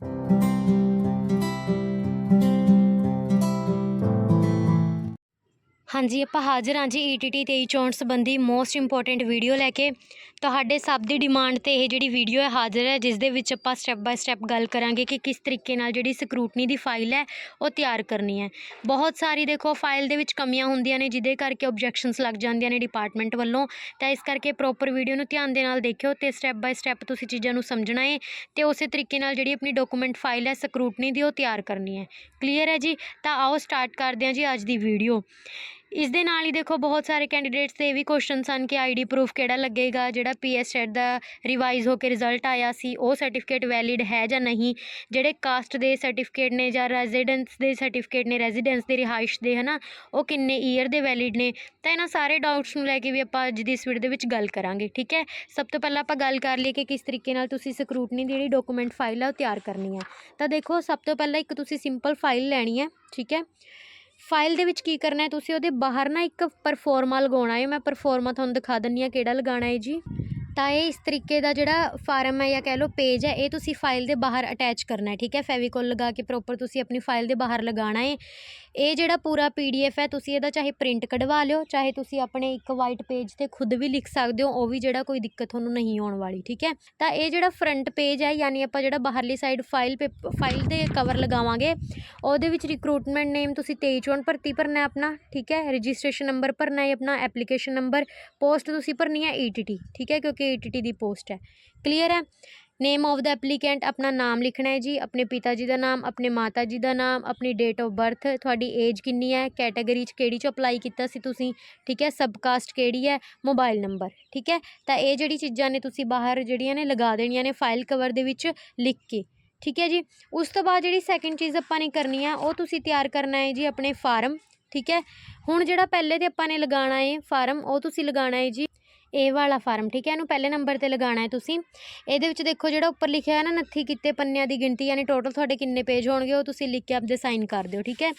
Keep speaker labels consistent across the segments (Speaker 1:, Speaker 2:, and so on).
Speaker 1: Thank you. ਹਾਂਜੀ, ਆਪਾਂ ਹਾਜ਼ਰ ਹਾਂ ਜੀ ਈਟੀਟੀ 23 ਚੋਣ ਸੰਬੰਧੀ ਮੋਸਟ ਇੰਪੋਰਟੈਂਟ ਵੀਡੀਓ ਲੈ ਕੇ। ਤੁਹਾਡੇ ਸਭ ਦੀ ਡਿਮਾਂਡ ਤੇ ਇਹ ਜਿਹੜੀ ਵੀਡੀਓ ਹੈ ਹਾਜ਼ਰ ਹੈ, ਜਿਸ ਦੇ ਵਿੱਚ ਆਪਾਂ ਸਟੈਪ ਬਾਏ ਸਟੈਪ ਗੱਲ ਕਰਾਂਗੇ ਕਿ ਕਿਸ ਤਰੀਕੇ ਨਾਲ ਜਿਹੜੀ ਸਕਰੂਟਨੀ ਦੀ ਫਾਈਲ ਹੈ, ਉਹ ਤਿਆਰ ਕਰਨੀ ਹੈ। ਬਹੁਤ ਸਾਰੀ ਦੇਖੋ ਫਾਈਲ ਦੇ ਵਿੱਚ ਕਮੀਆਂ ਹੁੰਦੀਆਂ ਨੇ, ਜਿਹਦੇ ਕਰਕੇ ਆਬਜੈਕਸ਼ਨਸ ਲੱਗ ਜਾਂਦੀਆਂ ਨੇ ਡਿਪਾਰਟਮੈਂਟ ਵੱਲੋਂ। ਤਾਂ ਇਸ ਕਰਕੇ ਪ੍ਰੋਪਰ ਵੀਡੀਓ ਨੂੰ ਧਿਆਨ ਦੇ ਨਾਲ ਦੇਖਿਓ ਤੇ ਸਟੈਪ ਬਾਏ ਸਟੈਪ ਤੁਸੀਂ ਚੀਜ਼ਾਂ ਨੂੰ ਸਮਝਣਾ ਹੈ ਤੇ ਉਸੇ ਤਰੀਕੇ ਨਾਲ ਜਿਹੜੀ ਆਪਣੀ ਡਾਕੂਮੈਂਟ ਫਾਈਲ ਹੈ ਸਕਰੂਟਨੀ ਦੀ ਉਹ ਤਿਆਰ ਕਰਨੀ ਹੈ। ਕਲੀਅਰ ਹੈ ਜੀ? ਤਾਂ ਆਓ ਸਟਾਰਟ ਕਰਦੇ ਹਾਂ ਜੀ ਅੱਜ ਦੀ ਵੀਡੀਓ ਇਸ ਦੇ ਨਾਲ ਹੀ ਦੇਖੋ ਬਹੁਤ ਸਾਰੇ ਕੈਂਡੀਡੇਟਸ ਦੇ ਇਹ ਵੀ ਕੁਐਸਚਨ ਸਨ ਕਿ ਆਈਡੀ ਪ੍ਰੂਫ ਕਿਹੜਾ ਲੱਗੇਗਾ, ਜਿਹੜਾ ਪੀਐਸ ਸੈਟ ਦਾ ਰਿਵਾਈਜ਼ ਹੋ ਕੇ ਰਿਜ਼ਲਟ ਆਇਆ ਸੀ, ਉਹ ਸਰਟੀਫਿਕੇਟ ਵੈਲਿਡ ਹੈ ਜਾਂ ਨਹੀਂ? ਜਿਹੜੇ ਕਾਸਟ ਦੇ ਸਰਟੀਫਿਕੇਟ ਨੇ ਜਾਂ ਰੈਜ਼ੀਡੈਂਸ ਦੇ ਸਰਟੀਫਿਕੇਟ ਨੇ ਰੈਜ਼ੀਡੈਂਸ ਦੇ ਰਿਹਾਇਸ਼ ਦੇ, ਹਨਾ, ਉਹ ਕਿੰਨੇ ਈਅਰ ਦੇ ਵੈਲਿਡ ਨੇ? ਤਾਂ ਇਹਨਾਂ ਸਾਰੇ ਡਾਊਟਸ ਨੂੰ ਲੈ ਕੇ ਵੀ ਆਪਾਂ ਅੱਜ ਦੀ ਇਸ ਵੀਡੀਓ ਦੇ ਵਿੱਚ ਗੱਲ ਕਰਾਂਗੇ, ਠੀਕ ਹੈ? ਸਭ ਤੋਂ ਪਹਿਲਾਂ ਆਪਾਂ ਗੱਲ ਕਰ ਲਈਏ ਕਿ ਕਿਸ ਤਰੀਕੇ ਨਾਲ ਤੁਸੀਂ ਸਕਰੂਟਨੀ ਦੀ ਜਿਹੜੀ ਡਾਕੂਮੈਂਟ ਫਾਈਲ ਆ ਉਹ ਤਿਆਰ ਕਰਨੀ ਹੈ ਤਾਂ ਦੇਖੋ ਸਭ ਤੋਂ ਪਹਿਲਾਂ ਇੱਕ ਤੁਸੀਂ ਸਿੰਪਲ ਫਾਈਲ ਲੈਣੀ ਹੈ ਠੀਕ ਹੈ? ਫਾਈਲ ਦੇ ਵਿੱਚ ਕੀ ਕਰਨਾ ਹੈ? ਤੁਸੀਂ ਉਹਦੇ ਬਾਹਰ ਨਾ ਇੱਕ ਪਰਫੋਰਮਾ ਲਗਾਉਣਾ ਹੈ। ਮੈਂ ਪਰਫੋਰਮਾ ਤੁਹਾਨੂੰ ਦਿਖਾ ਦਿੰਨੀ ਆ ਕਿਹੜਾ ਲਗਾਉਣਾ ਹੈ ਜੀ। ਤਾਂ ਇਹ ਇਸ ਤਰੀਕੇ ਦਾ ਜਿਹੜਾ ਫਾਰਮ ਹੈ ਜਾਂ ਕਹਿ ਲਓ ਪੇਜ ਹੈ, ਇਹ ਤੁਸੀਂ ਫਾਈਲ ਦੇ ਬਾਹਰ ਅਟੈਚ ਕਰਨਾ ਹੈ, ਠੀਕ ਹੈ? ਫੈਵੀਕੋਲ ਲਗਾ ਕੇ ਪ੍ਰੋਪਰ ਤੁਸੀਂ ਆਪਣੀ ਫਾਈਲ ਦੇ ਬਾਹਰ ਲਗਾਉਣਾ ਹੈ। ਇਹ ਜਿਹੜਾ ਪੂਰਾ ਪੀਡੀਐਫ ਹੈ, ਤੁਸੀਂ ਇਹਦਾ ਚਾਹੇ ਪ੍ਰਿੰਟ ਕਢਵਾ ਲਿਓ, ਚਾਹੇ ਤੁਸੀਂ ਆਪਣੇ ਇੱਕ ਵਾਈਟ ਪੇਜ ਤੇ ਖੁਦ ਵੀ ਲਿਖ ਸਕਦੇ ਹੋ, ਉਹ ਵੀ ਜਿਹੜਾ ਕੋਈ ਦਿੱਕਤ ਤੁਹਾਨੂੰ ਨਹੀਂ ਆਉਣ ਵਾਲੀ, ਠੀਕ ਹੈ? ਤਾਂ ਇਹ ਜਿਹੜਾ ਫਰੰਟ ਪੇਜ ਹੈ, ਯਾਨੀ ਆਪਾਂ ਜਿਹੜਾ ਬਾਹਰਲੀ ਸਾਈਡ ਫਾਈਲ ਫਾਈਲ ਦੇ ਕਵਰ ਲਗਾਵਾਂਗੇ, ਉਹਦੇ ਵਿੱਚ ਰਿਕਰੂਟਮੈਂਟ ਨੇਮ ਤੁਸੀਂ 23 ਚੋਣ ਭਰਤੀ ਭਰਨਾ ਹੈ ਆਪਣਾ, ਠੀਕ ਹੈ? ਰਜਿਸਟ੍ਰੇਸ਼ਨ ਨੰਬਰ ਭਰਨਾ ਹੈ ਆਪਣਾ ਐਪਲੀਕੇਸ਼ਨ ਨੰਬਰ ਪੋਸਟ ਤੁਸੀਂ ਭਰਨੀ ਹੈ ਈਟੀਟੀ ਠੀਕ ਹੈ? ਕਿਉਂਕਿ ਈਟੀਟੀ ਦੀ ਪੋਸਟ ਹੈ। ਕਲੀਅਰ ਹੈ? ਨੇਮ ਆਫ ਦਾ ਐਪਲੀਕੈਂਟ ਆਪਣਾ ਨਾਮ ਲਿਖਣਾ ਹੈ ਜੀ, ਆਪਣੇ ਪਿਤਾ ਜੀ ਦਾ ਨਾਮ, ਆਪਣੇ ਮਾਤਾ ਜੀ ਦਾ ਨਾਮ, ਆਪਣੀ ਡੇਟ ਆਫ ਬਰਥ ਤੁਹਾਡੀ ਏਜ ਕਿੰਨੀ ਹੈ ਕੈਟਾਗਰੀ 'ਚ ਕਿਹੜੀ 'ਚ ਅਪਲਾਈ ਕੀਤਾ ਸੀ ਤੁਸੀਂ, ਠੀਕ ਹੈ ਸਬ ਕਾਸਟ ਕਿਹੜੀ ਹੈ ਮੋਬਾਈਲ ਨੰਬਰ ਠੀਕ ਹੈ? ਤਾਂ ਇਹ ਜਿਹੜੀ ਚੀਜ਼ਾਂ ਨੇ ਤੁਸੀਂ ਬਾਹਰ ਜਿਹੜੀਆਂ ਨੇ ਲਗਾ ਦੇਣੀਆਂ ਨੇ ਫਾਈਲ ਕਵਰ ਦੇ ਵਿੱਚ ਲਿਖ ਕੇ, ਠੀਕ ਹੈ ਜੀ? ਉਸ ਤੋਂ ਬਾਅਦ ਜਿਹੜੀ ਸੈਕਿੰਡ ਚੀਜ਼ ਆਪਾਂ ਨੇ ਕਰਨੀ ਆ, ਉਹ ਤੁਸੀਂ ਤਿਆਰ ਕਰਨਾ ਹੈ ਜੀ ਆਪਣੇ ਫਾਰਮ ਠੀਕ ਹੈ? ਹੁਣ ਜਿਹੜਾ ਪਹਿਲੇ ਤੇ ਆਪਾਂ ਨੇ ਲਗਾਉਣਾ ਹੈ ਫਾਰਮ ਉਹ ਤੁਸੀਂ ਲਗਾਉਣਾ ਹੈ ਜੀ ਇਹ ਵਾਲਾ ਫਾਰਮ, ਠੀਕ ਹੈ? ਇਹਨੂੰ ਪਹਿਲੇ ਨੰਬਰ ਤੇ ਲਗਾਉਣਾ ਹੈ ਤੁਸੀਂ। ਇਹਦੇ ਵਿੱਚ ਦੇਖੋ, ਜਿਹੜਾ ਉੱਪਰ ਲਿਖਿਆ ਹੈ ਨਾ, ਨੱਥੀ ਕੀਤੇ ਪੰਨਿਆਂ ਦੀ ਗਿਣਤੀ, ਯਾਨੀ ਟੋਟਲ ਤੁਹਾਡੇ ਕਿੰਨੇ ਪੇਜ ਹੋਣਗੇ, ਉਹ ਤੁਸੀਂ ਲਿਖ ਕੇ ਆਪਦੇ ਸਾਈਨ ਕਰ ਦਿਓ, ਠੀਕ ਹੈ?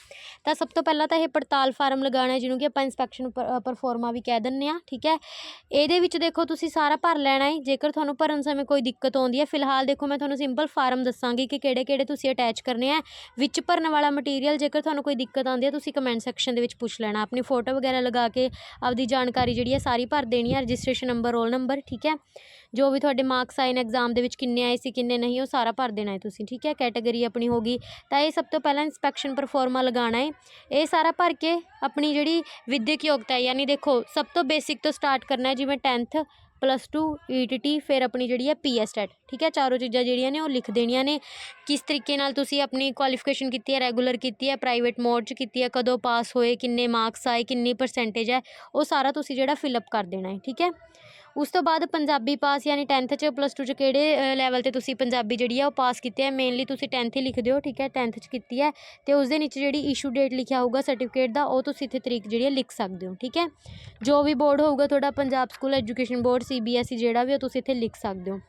Speaker 1: ਤਾਂ ਸਭ ਤੋਂ ਪਹਿਲਾਂ ਤਾਂ ਇਹ ਪੜਤਾਲ ਫਾਰਮ ਲਗਾਉਣਾ ਹੈ, ਜਿਹਨੂੰ ਕਿ ਆਪਾਂ ਇਨਸਪੈਕਸ਼ਨ ਪਰਫੋਰਮਾ ਵੀ ਕਹਿ ਦਿੰਦੇ ਆ ਠੀਕ ਹੈ? ਇਹਦੇ ਵਿੱਚ ਦੇਖੋ, ਤੁਸੀਂ ਸਾਰਾ ਭਰ ਲੈਣਾ ਹੈ। ਜੇਕਰ ਤੁਹਾਨੂੰ ਭਰਨ ਸਮੇਂ ਕੋਈ ਦਿੱਕਤ ਆਉਂਦੀ ਹੈ, ਫਿਲਹਾਲ ਦੇਖੋ, ਮੈਂ ਤੁਹਾਨੂੰ ਸਿੰਪਲ ਫਾਰਮ ਦੱਸਾਂਗੀ ਕਿ ਕਿਹੜੇ ਕਿਹੜੇ ਤੁਸੀਂ ਅਟੈਚ ਕਰਨੇ ਆ ਵਿੱਚ ਭਰਨ ਵਾਲਾ ਮਟੀਰੀਅਲ ਜੇਕਰ ਤੁਹਾਨੂੰ ਕੋਈ ਦਿੱਕਤ ਆਉਂਦੀ ਹੈ, ਤੁਸੀਂ ਕਮੈਂਟ ਸੈਕਸ਼ਨ ਦੇ ਵਿੱਚ ਪੁੱਛ ਲੈਣਾ। ਆਪਣੀ ਫੋਟੋ ਵਗੈਰਾ ਲਗਾ ਕੇ ਆਪਦੀ ਜਾਣਕਾਰੀ ਜਿਹੜੀ ਹੈ, ਸਾਰੀ ਭਰ ਦੇਣੀ ਹੈ। ਰਜਿਸਟ੍ਰੇਸ਼ਨ ਨੰਬਰ, ਰੋਲ ਨੰਬਰ, ਠੀਕ ਹੈ? ਜੋ ਵੀ ਤੁਹਾਡੇ ਮਾਰਕਸ ਆਏ ਨੇ ਐਗਜ਼ਾਮ ਦੇ ਵਿੱਚ, ਕਿੰਨੇ ਆਏ ਸੀ, ਕਿੰਨੇ ਨਹੀਂ, ਉਹ ਸਾਰਾ ਭਰ ਦੇਣਾ ਹੈ ਤੁਸੀਂ, ਠੀਕ ਹੈ? ਕੈਟਾਗਰੀ ਆਪਣੀ ਹੋਗੀ ਤਾਂ ਇਹ ਸਭ ਤੋਂ ਪਹਿਲਾਂ ਇਨਸਪੈਕਸ਼ਨ ਪਰਫੋਰਮਾ ਲਗਾਉਣਾ ਹੈ। ਇਹ ਸਾਰਾ ਭਰ ਕੇ ਆਪਣੀ ਜਿਹੜੀ ਵਿਦਿਅਕ ਯੋਗਤਾ ਹੈ, ਯਾਨੀ ਦੇਖੋ, ਸਭ ਤੋਂ ਬੇਸਿਕ ਤੋਂ ਸਟਾਰਟ ਕਰਨਾ ਹੈ, ਜਿਵੇਂ 10th ਪਲੱਸ ਟੂ 2 ਟੀ ਫਿਰ ਆਪਣੀ ਜਿਹੜੀ ਹੈ ਪੀ ਪੀਐਸ ਟੈਟ ਠੀਕ ਹੈ? ਚਾਰੋਂ ਚੀਜ਼ਾਂ ਜਿਹੜੀਆਂ ਨੇ ਉਹ ਲਿਖ ਦੇਣੀਆਂ ਨੇ। ਕਿਸ ਤਰੀਕੇ ਨਾਲ ਤੁਸੀਂ ਆਪਣੀ ਕੁਆਲੀਫਿਕੇਸ਼ਨ ਕੀਤੀ ਹੈ? ਰੈਗੂਲਰ ਕੀਤੀ ਹੈ? ਪ੍ਰਾਈਵੇਟ ਮੋਡ 'ਚ ਕੀਤੀ ਹੈ? ਕਦੋਂ ਪਾਸ ਹੋਏ? ਕਿੰਨੇ ਮਾਰਕਸ ਆਏ? ਕਿੰਨੀ ਪਰਸੈਂਟੇਜ ਹੈ? ਉਹ ਸਾਰਾ ਤੁਸੀਂ ਜਿਹੜਾ ਫਿਲਅਪ ਕਰ ਦੇਣਾ ਹੈ। ਠੀਕ ਹੈ? ਉਸ ਤੋਂ ਬਾਅਦ ਪੰਜਾਬੀ ਪਾਸ ਯਾਨੀ 10th 'ਚ ਪਲੱਸ 2 'ਚ ਕਿਹੜੇ ਲੈਵਲ ਤੇ ਤੁਸੀਂ ਪੰਜਾਬੀ ਜਿਹੜੀ ਆ ਉਹ ਪਾਸ ਕੀਤੀ ਹੈ? ਮੇਨਲੀ ਤੁਸੀਂ 10th ਹੀ ਲਿਖ ਦਿਓ ਠੀਕ ਹੈ? 10th 'ਚ ਕੀਤੀ ਹੈ ਤੇ ਉਸ ਦੇ ਨੀਚੇ ਜਿਹੜੀ ਇਸ਼ੂ ਡੇਟ ਲਿਖਿਆ ਹੋਊਗਾ ਸਰਟੀਫਿਕੇਟ ਦਾ, ਉਹ ਤੁਸੀਂ ਇੱਥੇ ਤਰੀਕ ਜਿਹੜੀ ਹੈ ਲਿਖ ਸਕਦੇ ਹੋ, ਠੀਕ ਹੈ? ਜੋ ਵੀ ਬੋਰਡ ਹੋਊਗਾ, ਤੁਹਾਡਾ Punjab school education board CBSE ਜਿਹੜਾ ਵੀ ਉਹ ਤੁਸੀਂ ਇੱਥੇ ਲਿਖ ਸਕਦੇ ਹੋ।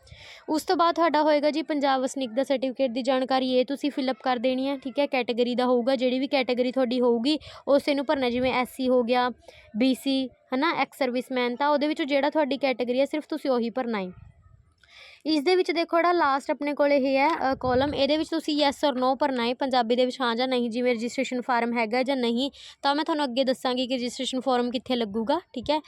Speaker 1: ਉਸ ਤੋਂ ਬਾਅਦ ਤੁਹਾਡਾ ਹੋਏਗਾ ਜੀ ਪੰਜਾਬ ਵਸਨੀਕ ਦਾ ਸਰਟੀਫਿਕੇਟ ਦੀ ਜਾਣਕਾਰੀ, ਇਹ ਤੁਸੀਂ ਫਿਲਅਪ ਕਰ ਦੇਣੀ ਹੈ, ਠੀਕ ਹੈ? ਕੈਟਾਗਰੀ ਦਾ ਹੋਊਗਾ, ਜਿਹੜੀ ਵੀ ਕੈਟਾਗਰੀ ਤੁਹਾਡੀ ਹੋਊਗੀ ਉਸੇ ਨੂੰ ਭਰਨਾ, ਜਿਵੇਂ ਐਸਸੀ ਹੋ ਗਿਆ ਬੀਸੀ ਹਨਾ ਐਕਸ ਸਰਵਿਸਮੈਨ ਤਾਂ ਉਹਦੇ ਵਿੱਚੋਂ ਜਿਹੜਾ ਤੁਹਾਡੀ ਕੈਟਾਗਰੀ ਹੈ, ਸਿਰਫ ਤੁਸੀਂ ਉਹੀ ਭਰਨਾ ਹੈ ਇਸ ਦੇ ਵਿੱਚ ਦੇਖੋ ਜਿਹੜਾ ਲਾਸਟ ਆਪਣੇ ਕੋਲ ਇਹ ਹੈ ਕਾਲਮ ਇਹਦੇ ਵਿੱਚ ਤੁਸੀਂ ਯੈਸ ਔਰ ਨੋ ਭਰਨਾ ਹੈ, ਪੰਜਾਬੀ ਦੇ ਵਿੱਚ ਹਾਂ ਜਾਂ ਨਹੀਂ, ਜਿਵੇਂ ਰਜਿਸਟ੍ਰੇਸ਼ਨ ਫਾਰਮ ਹੈਗਾ ਜਾਂ ਨਹੀਂ, ਤਾਂ ਮੈਂ ਤੁਹਾਨੂੰ ਅੱਗੇ ਦੱਸਾਂਗੀ ਕਿ ਰਜਿਸਟ੍ਰੇਸ਼ਨ ਫਾਰਮ ਕਿੱਥੇ ਲੱਗੂਗਾ, ਠੀਕ ਹੈ?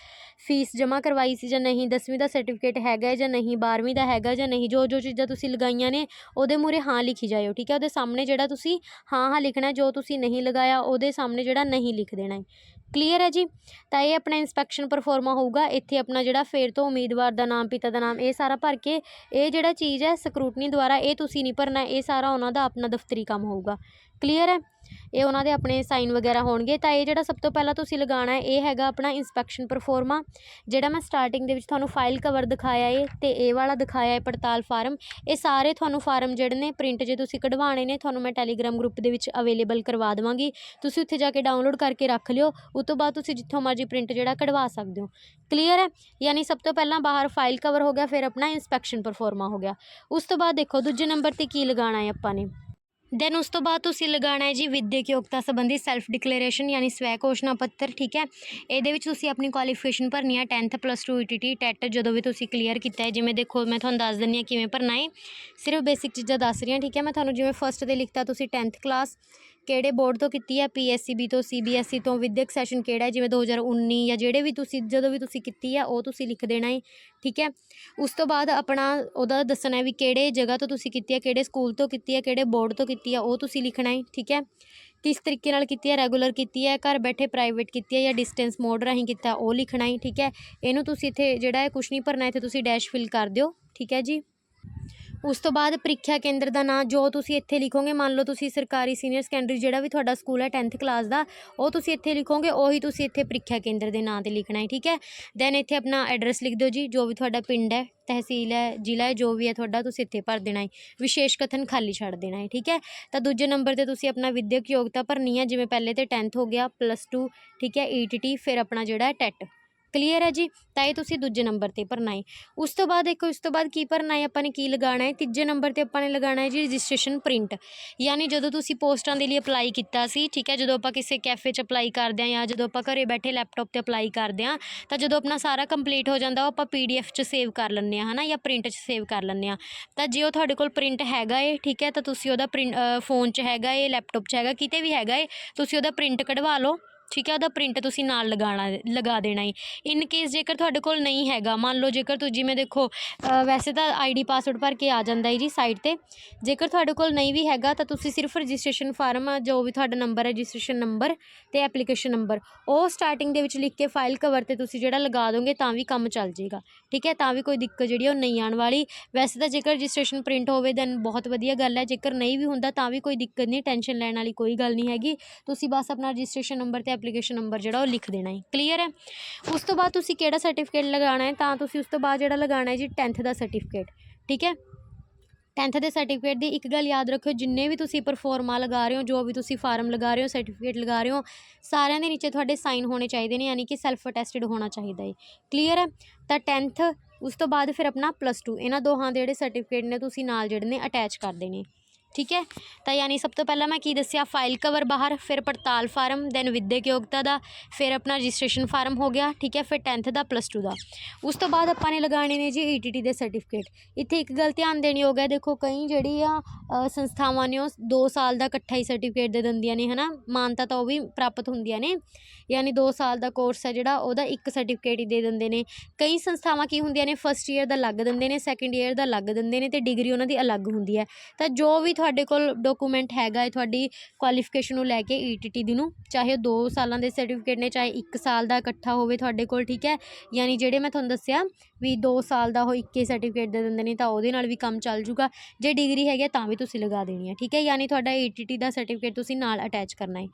Speaker 1: ਫੀਸ ਜਮ੍ਹਾਂ ਕਰਵਾਈ ਸੀ ਜਾਂ ਨਹੀਂ 10ਵੀਂ ਦਾ ਸਰਟੀਫਿਕੇਟ ਹੈਗਾ ਜਾਂ ਨਹੀਂ 12ਵੀਂ ਦਾ ਹੈਗਾ ਜਾਂ ਨਹੀਂ ਜੋ ਜੋ ਚੀਜ਼ਾਂ ਤੁਸੀਂ ਲਗਾਈਆਂ ਨੇ, ਉਹਦੇ ਮੂਰੇ ਹਾਂ ਲਿਖੀ ਜਾਇਓ, ਠੀਕ ਹੈ? ਉਹਦੇ ਸਾਹਮਣੇ ਜਿਹੜਾ ਤੁਸੀਂ ਹਾਂ ਹਾਂ ਲਿਖਣਾ ਜੋ ਤੁਸੀਂ ਨਹੀਂ ਲਗਾਇਆ, ਉਹਦੇ ਸਾਹਮਣੇ ਜਿਹੜਾ ਨਹੀਂ ਲਿਖ ਦੇਣਾ ਹੈ। ਕਲੀਅਰ ਹੈ ਜੀ? ਤਾਂ ਇਹ ਆਪਣਾ ਇਨਸਪੈਕਸ਼ਨ ਪਰਫੋਰਮਾ ਹੋਊਗਾ, ਇੱਥੇ ਆਪਣਾ ਜਿਹੜਾ ਫੇਰ ਤੋਂ ਉਮੀਦਵਾਰ ਦਾ ਨਾਮ, ਪਿਤਾ ਦਾ ਨਾਮ, ਇਹ ਸਾਰਾ ਭਰ ਕੇ ਇਹ ਜਿਹੜਾ ਚੀਜ਼ ਹੈ ਸਕਰੂਟਨੀ ਦੁਆਰਾ ਇਹ ਤੁਸੀਂ ਨਹੀਂ ਭਰਨਾ, ਇਹ ਸਾਰਾ ਉਹਨਾਂ ਦਾ ਆਪਣਾ ਦਫ਼ਤਰੀ ਕੰਮ ਹੋਊਗਾ। ਕਲੀਅਰ ਹੈ? ਇਹ ਉਹਨਾਂ ਦੇ ਆਪਣੇ ਸਾਈਨ ਵਗੈਰਾ ਹੋਣਗੇ। ਤਾਂ ਇਹ ਜਿਹੜਾ ਸਭ ਤੋਂ ਪਹਿਲਾਂ ਤੁਸੀਂ ਲਗਾਉਣਾ ਹੈ, ਇਹ ਹੈਗਾ ਆਪਣਾ ਇਨਸਪੈਕਸ਼ਨ ਪਰਫੋਰਮਾ ਜਿਹੜਾ ਮੈਂ ਸਟਾਰਟਿੰਗ ਦੇ ਵਿੱਚ ਤੁਹਾਨੂੰ ਫਾਈਲ ਕਵਰ ਦਿਖਾਇਆ ਏ ਤੇ ਇਹ ਵਾਲਾ ਦਿਖਾਇਆ ਹੈ ਪੜਤਾਲ ਫਾਰਮ। ਇਹ ਸਾਰੇ ਤੁਹਾਨੂੰ ਫਾਰਮ ਜਿਹੜੇ ਨੇ ਪ੍ਰਿੰਟ ਜੇ ਤੁਸੀਂ ਕਢਵਾਉਣੇ ਨੇ, ਤੁਹਾਨੂੰ ਮੈਂ ਟੈਲੀਗ੍ਰਾਮ ਗਰੁੱਪ ਦੇ ਵਿੱਚ ਅਵੇਲੇਬਲ ਕਰਵਾ ਦੇਵਾਂਗੀ। ਤੁਸੀਂ ਉੱਥੇ ਜਾ ਕੇ ਡਾਊਨਲੋਡ ਕਰਕੇ ਰੱਖ ਲਿਓ, ਉਸ ਤੋਂ ਬਾਅਦ ਤੁਸੀਂ ਜਿੱਥੋਂ ਮਰਜ਼ੀ ਪ੍ਰਿੰਟ ਜਿਹੜਾ ਕਢਵਾ ਸਕਦੇ ਹੋ। ਕਲੀਅਰ ਹੈ? ਯਾਨੀ ਸਭ ਤੋਂ ਪਹਿਲਾਂ ਬਾਹਰ ਫਾਈਲ ਕਵਰ ਹੋ ਗਿਆ, ਫਿਰ ਆਪਣਾ ਇਨਸਪੈਕਸ਼ਨ ਪਰਫੋਰਮਾ ਹੋ ਗਿਆ। ਉਸ ਤੋਂ ਬਾਅਦ ਦੇਖੋ, ਦੂਜੇ ਨੰਬਰ ਤੇ ਕੀ ਲਗਾਉਣਾ ਹੈ ਆਪਾਂ ਨੇ? ਦੈਨ ਉਸ ਤੋਂ ਬਾਅਦ ਤੁਸੀਂ ਲਗਾਉਣਾ ਹੈ ਜੀ ਵਿਦਿਅਕ ਯੋਗਤਾ ਸੰਬੰਧੀ ਸੈਲਫ ਡਿਕਲੇਰੇਸ਼ਨ ਯਾਨੀ ਸਵੈ ਘੋਸ਼ਣਾ ਪੱਤਰ, ਠੀਕ ਹੈ? ਇਹਦੇ ਵਿੱਚ ਤੁਸੀਂ ਆਪਣੀ ਕੁਆਲੀਫਿਕੇਸ਼ਨ ਭਰਨੀ ਹੈ 10th ਪਲੱਸ 2 ਈਟੀਟੀ ਟੈਟ ਜਦੋਂ ਵੀ ਤੁਸੀਂ ਕਲੀਅਰ ਕੀਤਾ ਹੈ, ਜਿਵੇਂ ਦੇਖੋ ਮੈਂ ਤੁਹਾਨੂੰ ਦੱਸ ਦਿੰਦੀ ਹਾਂ ਕਿਵੇਂ ਭਰਨਾ ਹੈ। ਸਿਰਫ ਬੇਸਿਕ ਚੀਜ਼ਾਂ ਦੱਸ ਰਹੀ ਹਾਂ, ਠੀਕ ਹੈ? ਮੈਂ ਤੁਹਾਨੂੰ ਜਿਵੇਂ ਫਸਟ ਤੇ ਲਿਖਤਾ ਤੁਸੀਂ 10th ਕਲਾਸ ਕਿਹੜੇ ਬੋਰਡ ਤੋਂ ਕੀਤੀ ਹੈ? ਪੀਐਸਸੀਬੀ ਤੋਂ ਸੀਬੀਐਸਈ ਤੋਂ, ਵਿਦਿਅਕ ਸੈਸ਼ਨ ਕਿਹੜਾ ਹੈ? ਜਿਵੇਂ 2019 ਜਾਂ ਜਿਹੜੇ ਵੀ ਤੁਸੀਂ, ਜਦੋਂ ਵੀ ਤੁਸੀਂ ਕੀਤੀ ਹੈ, ਉਹ ਤੁਸੀਂ ਲਿਖ ਦੇਣਾ ਹੈ, ਠੀਕ ਹੈ? ਉਸ ਤੋਂ ਬਾਅਦ ਆਪਣਾ ਉਹਦਾ ਦੱਸਣਾ ਹੈ ਵੀ ਕਿਹੜੇ ਜਗ੍ਹਾ ਤੋਂ ਤੁਸੀਂ ਕੀਤੀ ਹੈ, ਕਿਹੜੇ ਸਕੂਲ ਤੋਂ ਕੀਤੀ ਹੈ, ਕਿਹੜੇ ਬੋਰਡ ਤੋਂ ਕੀਤੀ ਹੈ, ਉਹ ਤੁਸੀਂ ਲਿਖਣਾ ਹੈ, ਠੀਕ ਹੈ? ਕਿਸ ਤਰੀਕੇ ਨਾਲ ਕੀਤੀ ਹੈ? ਰੈਗੂਲਰ ਕੀਤੀ ਹੈ, ਘਰ ਬੈਠੇ ਪ੍ਰਾਈਵੇਟ ਕੀਤੀ ਹੈ ਜਾਂ ਡਿਸਟੈਂਸ ਮੋਡ ਰਾਹੀਂ ਕੀਤਾ, ਉਹ ਲਿਖਣਾ ਹੈ, ਠੀਕ ਹੈ? ਇਹਨੂੰ ਤੁਸੀਂ ਇੱਥੇ ਜਿਹੜਾ ਹੈ ਕੁਝ ਨਹੀਂ ਭਰਨਾ, ਇੱਥੇ ਤੁਸੀਂ ਡੈਸ਼ ਫਿਲ ਕਰ ਦਿਓ, ਠੀਕ ਹੈ ਜੀ? ਉਸ ਤੋਂ ਬਾਅਦ ਪ੍ਰੀਖਿਆ ਕੇਂਦਰ ਦਾ ਨਾਂ ਜੋ ਤੁਸੀਂ ਇੱਥੇ ਲਿਖੋਗੇ, ਮੰਨ ਲਓ ਤੁਸੀਂ ਸਰਕਾਰੀ ਸੀਨੀਅਰ ਸੈਕੰਡਰੀ ਜਿਹੜਾ ਵੀ ਤੁਹਾਡਾ ਸਕੂਲ ਹੈ 10th ਕਲਾਸ ਦਾ, ਉਹ ਤੁਸੀਂ ਇੱਥੇ ਲਿਖੋਗੇ, ਉਹੀ ਤੁਸੀਂ ਇੱਥੇ ਪ੍ਰੀਖਿਆ ਕੇਂਦਰ ਦੇ ਨਾਂ ਤੇ ਲਿਖਣਾ ਹੈ, ਠੀਕ ਹੈ? ਦੈਨ ਇੱਥੇ ਆਪਣਾ ਐਡਰੈਸ ਲਿਖ ਦਿਓ ਜੀ, ਜੋ ਵੀ ਤੁਹਾਡਾ ਪਿੰਡ ਹੈ, ਤਹਿਸੀਲ ਹੈ, ਜ਼ਿਲ੍ਹਾ ਹੈ, ਜੋ ਵੀ ਹੈ ਤੁਹਾਡਾ, ਤੁਸੀਂ ਇੱਥੇ ਭਰ ਦੇਣਾ ਹੈ, ਵਿਸ਼ੇਸ਼ ਕਥਨ ਖਾਲੀ ਛੱਡ ਦੇਣਾ ਹੈ, ਠੀਕ ਹੈ? ਤਾਂ ਦੂਜੇ ਨੰਬਰ ਤੇ ਤੁਸੀਂ ਆਪਣਾ ਵਿਦਿਅਕ ਯੋਗਤਾ ਭਰਨੀ ਹੈ, ਜਿਵੇਂ ਪਹਿਲੇ ਤੇ 10th ਹੋ ਗਿਆ ਪਲੱਸ 2 ਠੀਕ ਹੈ ਈਟੀਟੀ ਫਿਰ ਆਪਣਾ ਜਿਹੜਾ ਹੈ ਟੈਟ ਕਲੀਅਰ ਹੈ ਜੀ? ਤਾਂ ਇਹ ਤੁਸੀਂ ਦੂਜੇ ਨੰਬਰ ਤੇ ਭਰਨਾ ਹੈ। ਉਸ ਤੋਂ ਬਾਅਦ ਦੇਖੋ, ਇਸ ਤੋਂ ਬਾਅਦ ਕੀ ਭਰਨਾ ਹੈ? ਆਪਾਂ ਨੇ ਕੀ ਲਗਾਉਣਾ ਹੈ? ਤੀਜੇ ਨੰਬਰ ਤੇ ਆਪਾਂ ਨੇ ਲਗਾਉਣਾ ਹੈ ਜੀ ਰਜਿਸਟ੍ਰੇਸ਼ਨ ਪ੍ਰਿੰਟ। ਯਾਨੀ ਜਦੋਂ ਤੁਸੀਂ ਪੋਸਟਾਂ ਦੇ ਲਈ ਅਪਲਾਈ ਕੀਤਾ ਸੀ, ਠੀਕ ਹੈ? ਜਦੋਂ ਆਪਾਂ ਕਿਸੇ ਕੈਫੇ 'ਚ ਅਪਲਾਈ ਕਰਦੇ ਹਾਂ ਜਾਂ ਜਦੋਂ ਆਪਾਂ ਘਰੇ ਬੈਠੇ ਲੈਪਟਾਪ ਤੇ ਅਪਲਾਈ ਕਰਦੇ ਹਾਂ, ਤਾਂ ਜਦੋਂ ਆਪਣਾ ਸਾਰਾ ਕੰਪਲੀਟ ਹੋ ਜਾਂਦਾ, ਉਹ ਆਪਾਂ ਪੀਡੀਐਫ 'ਚ ਸੇਵ ਕਰ ਲੈਂਦੇ ਹਾਂ, ਹਨਾ? ਜਾਂ ਪ੍ਰਿੰਟ 'ਚ ਸੇਵ ਕਰ ਲੈਂਦੇ ਹਾਂ। ਤਾਂ ਜੇ ਉਹ ਤੁਹਾਡੇ ਕੋਲ ਪ੍ਰਿੰਟ ਹੈਗਾ ਏ, ਠੀਕ ਹੈ? ਤਾਂ ਤੁਸੀਂ ਉਹਦਾ ਪ੍ਰਿੰਟ ਫੋਨ 'ਚ ਹੈਗਾ ਏ ਲੈਪਟਾਪ 'ਚ ਹੈਗਾ, ਕਿਤੇ ਵੀ ਹੈਗਾ ਏ, ਤੁਸੀਂ ਉਹਦਾ ਪ੍ਰਿੰਟ ਕਢਵਾ ਲਓ। ਠੀਕ ਹੈ, ਉਹਦਾ ਪ੍ਰਿੰਟ ਤੁਸੀਂ ਨਾਲ ਲਗਾਉਣਾ ਲਗਾ ਦੇਣਾ ਹੈ ਇਨ ਕੇਸ ਜੇਕਰ ਤੁਹਾਡੇ ਕੋਲ ਨਹੀਂ ਹੈਗਾ, ਮੰਨ ਲਓ ਜੇਕਰ ਤੁਸੀਂ ਜਿਵੇਂ ਦੇਖੋ ਵੈਸੇ ਤਾਂ ਆਈਡੀ ਪਾਸਵਰਡ ਭਰ ਕੇ ਆ ਜਾਂਦਾ ਹੈ ਜੀ ਸਾਈਟ ਤੇ। ਜੇਕਰ ਤੁਹਾਡੇ ਕੋਲ ਨਹੀਂ ਵੀ ਹੈਗਾ, ਤਾਂ ਤੁਸੀਂ ਸਿਰਫ ਰਜਿਸਟ੍ਰੇਸ਼ਨ ਫਾਰਮ ਜੋ ਵੀ ਤੁਹਾਡਾ ਨੰਬਰ ਹੈ ਰਜਿਸਟ੍ਰੇਸ਼ਨ ਨੰਬਰ ਤੇ ਐਪਲੀਕੇਸ਼ਨ ਨੰਬਰ ਉਹ ਸਟਾਰਟਿੰਗ ਦੇ ਵਿੱਚ ਲਿਖ ਕੇ ਫਾਈਲ ਕਵਰ ਤੇ ਤੁਸੀਂ ਜਿਹੜਾ ਲਗਾ ਦੋਗੇ, ਤਾਂ ਵੀ ਕੰਮ ਚੱਲ ਜਾਏਗਾ ਠੀਕ ਹੈ, ਤਾਂ ਵੀ ਕੋਈ ਦਿੱਕਤ ਜਿਹੜੀ ਉਹ ਨਹੀਂ ਆਉਣ ਵਾਲੀ। ਵੈਸੇ ਤਾਂ ਜੇਕਰ ਰਜਿਸਟ੍ਰੇਸ਼ਨ ਪ੍ਰਿੰਟ ਹੋਵੇ ਦੈਨ ਬਹੁਤ ਵਧੀਆ ਗੱਲ ਹੈ। ਜੇਕਰ ਨਹੀਂ ਵੀ ਹੁੰਦਾ, ਤਾਂ ਵੀ ਕੋਈ ਦਿੱਕਤ ਨਹੀਂ ਟੈਨਸ਼ਨ ਲੈਣ ਵਾਲੀ ਕੋਈ ਗੱਲ ਨਹੀਂ ਹੈਗੀ। ਤੁਸੀਂ ਬਸ ਆਪਣਾ ਰਜਿਸਟ੍ਰੇਸ਼ਨ ਨੰਬਰ ਤੇ ਐਪਲੀਕੇਸ਼ਨ ਨੰਬਰ ਜਿਹੜਾ ਉਹ ਲਿਖ ਦੇਣਾ ਹੈ। ਕਲੀਅਰ ਹੈ? ਉਸ ਤੋਂ ਬਾਅਦ ਤੁਸੀਂ ਕਿਹੜਾ ਸਰਟੀਫਿਕੇਟ ਲਗਾਉਣਾ ਹੈ? ਤਾਂ ਤੁਸੀਂ ਉਸ ਤੋਂ ਬਾਅਦ ਜਿਹੜਾ ਲਗਾਉਣਾ ਹੈ ਜੀ 10th ਦਾ ਸਰਟੀਫਿਕੇਟ ਠੀਕ ਹੈ? 10th ਦੇ ਸਰਟੀਫਿਕੇਟ ਦੀ ਇੱਕ ਗੱਲ ਯਾਦ ਰੱਖਿਓ, ਜਿੰਨੇ ਵੀ ਤੁਸੀਂ ਪਰਫੋਰਮਾ ਲਗਾ ਰਹੇ ਹੋ, ਜੋ ਵੀ ਤੁਸੀਂ ਫਾਰਮ ਲਗਾ ਰਹੇ ਹੋ ਸਰਟੀਫਿਕੇਟ ਲਗਾ ਰਹੇ ਹੋ, ਸਾਰਿਆਂ ਦੇ ਨੀਚੇ ਤੁਹਾਡੇ ਸਾਈਨ ਹੋਣੇ ਚਾਹੀਦੇ ਨੇ, ਯਾਨੀ ਕਿ ਸੈਲਫ ਅਟੈਸਟਡ ਹੋਣਾ ਚਾਹੀਦਾ ਹੈ। ਕਲੀਅਰ ਹੈ? ਤਾਂ 10th ਉਸ ਤੋਂ ਬਾਅਦ ਫਿਰ ਆਪਣਾ ਪਲੱਸ 2 ਇਹਨਾਂ ਦੋਹਾਂ ਦੇ ਜਿਹੜੇ ਸਰਟੀਫਿਕੇਟ ਨੇ, ਤੁਸੀਂ ਨਾਲ ਜਿਹੜੇ ਨੇ ਅਟੈਚ ਕਰ ਦੇਣੇ। ਠੀਕ ਹੈ? ਤਾਂ ਯਾਨੀ ਸਭ ਤੋਂ ਪਹਿਲਾਂ ਮੈਂ ਕੀ ਦੱਸਿਆ? ਫਾਈਲ ਕਵਰ ਬਾਹਰ, ਫਿਰ ਪੜਤਾਲ ਫਾਰਮ ਦੈਨ ਵਿੱਦਿਅਕ ਯੋਗਤਾ ਦਾ, ਫਿਰ ਆਪਣਾ ਰਜਿਸਟ੍ਰੇਸ਼ਨ ਫਾਰਮ ਹੋ ਗਿਆ, ਠੀਕ ਹੈ? ਫਿਰ 10th ਦਾ ਪਲੱਸ 2 ਦਾ। ਉਸ ਤੋਂ ਬਾਅਦ ਆਪਾਂ ਨੇ ਲਗਾਉਣੇ ਨੇ ਜੀ ਈਟੀਟੀ ਦੇ ਸਰਟੀਫਿਕੇਟ ਇੱਥੇ ਇੱਕ ਗੱਲ ਧਿਆਨ ਦੇਣੀ ਯੋਗ ਹੈ ਦੇਖੋ ਕਈ ਜਿਹੜੀ ਆ ਸੰਸਥਾਵਾਂ ਨੇ ਉਹ 2 ਸਾਲ ਦਾ ਇਕੱਠਾ ਹੀ ਸਰਟੀਫਿਕੇਟ ਦੇ ਦਿੰਦੀਆਂ ਨੇ, ਹਨਾ? ਮਾਨਤਾ ਤਾਂ ਉਹ ਵੀ ਪ੍ਰਾਪਤ ਹੁੰਦੀਆਂ ਨੇ। ਯਾਨੀ 2 ਸਾਲ ਦਾ ਕੋਰਸ ਹੈ ਜਿਹੜਾ, ਉਹਦਾ ਇੱਕ ਸਰਟੀਫਿਕੇਟ ਹੀ ਦੇ ਦਿੰਦੇ ਨੇ। ਕਈ ਸੰਸਥਾਵਾਂ ਕੀ ਹੁੰਦੀਆਂ ਨੇ? ਫਸਟ ਈਅਰ ਦਾ ਅਲੱਗ ਦਿੰਦੇ ਨੇ ਸੈਕੰਡ ਈਅਰ ਦਾ ਅਲੱਗ ਦਿੰਦੇ ਨੇ ਤੇ ਡਿਗਰੀ ਉਹਨਾਂ ਦੀ ਅਲੱਗ ਹੁੰਦੀ ਹੈ। ਤਾਂ ਜੋ ਵੀ ਤੁਹਾਡੇ ਕੋਲ ਡਾਕੂਮੈਂਟ ਹੈਗਾ ਹੈ ਤੁਹਾਡੀ ਕੁਆਲੀਫਿਕੇਸ਼ਨ ਨੂੰ ਲੈ ਕੇ ਈਟੀਟੀ ਦੀ ਨੂੰ, ਚਾਹੇ 2 ਸਾਲਾਂ ਦੇ ਸਰਟੀਫਿਕੇਟ ਨੇ, ਚਾਹੇ 1 ਸਾਲ ਦਾ ਇਕੱਠਾ ਹੋਵੇ ਤੁਹਾਡੇ ਕੋਲ, ਠੀਕ ਹੈ? ਯਾਨੀ ਜਿਹੜੇ ਮੈਂ ਤੁਹਾਨੂੰ ਦੱਸਿਆ ਵੀ 2 ਸਾਲ ਦਾ ਉਹ ਇੱਕੇ ਸਰਟੀਫਿਕੇਟ ਦੇ ਦਿੰਦੇ ਨੇ ਤਾਂ ਉਹਦੇ ਨਾਲ ਵੀ ਕੰਮ ਚੱਲ ਜੂਗਾ। ਜੇ ਡਿਗਰੀ ਹੈਗੀ ਹੈ ਤਾਂ ਵੀ ਤੁਸੀਂ ਲਗਾ ਦੇਣੀ ਹੈ, ਠੀਕ ਹੈ? ਯਾਨੀ ਤੁਹਾਡਾ ਈਟੀਟੀ ਦਾ ਸਰਟੀਫਿਕੇਟ ਤੁਸੀਂ ਨਾਲ ਅਟੈਚ ਕਰਨਾ ਹੈ।